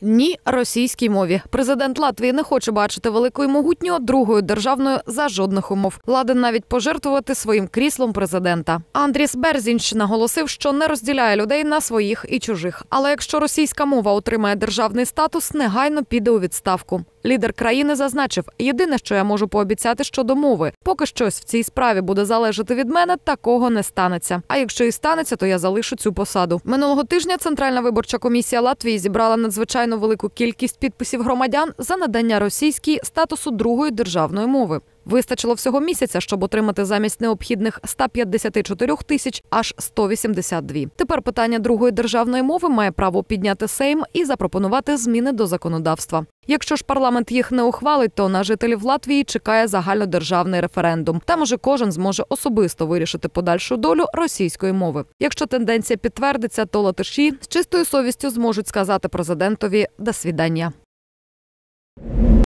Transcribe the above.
ні російській мові. Президент Латвії не хоче бачити великою могутнього другою державною за жодних умов. Ладен навіть пожертвувати своїм кріслом президента. Андріс Берзінч наголосив, що не розділяє людей на своїх і чужих. Але якщо російська мова отримає державний статус, негайно піде у відставку. Лідер країни зазначив: єдине, що я можу пообіцяти щодо мови, поки щось в цій справі буде залежати від мене, такого не станеться. А якщо і станеться, то я залишу цю посаду. Минулого тижня Центральна виборча комісія Латвії зібрала надзвичайно велику кількість підписів громадян за надання російській статусу другої державної мови. Вистачило всього місяця, щоб отримати замість необхідних 154 тисяч аж 182. Тепер питання другої державної мови має право підняти Сейм і запропонувати зміни до законодавства. Якщо ж парламент їх не ухвалить, то на жителів Латвії чекає загальнодержавний референдум. Там уже кожен зможе особисто вирішити подальшу долю російської мови. Якщо тенденція підтвердиться, то латиші з чистою совістю зможуть сказати президентові «до свідання».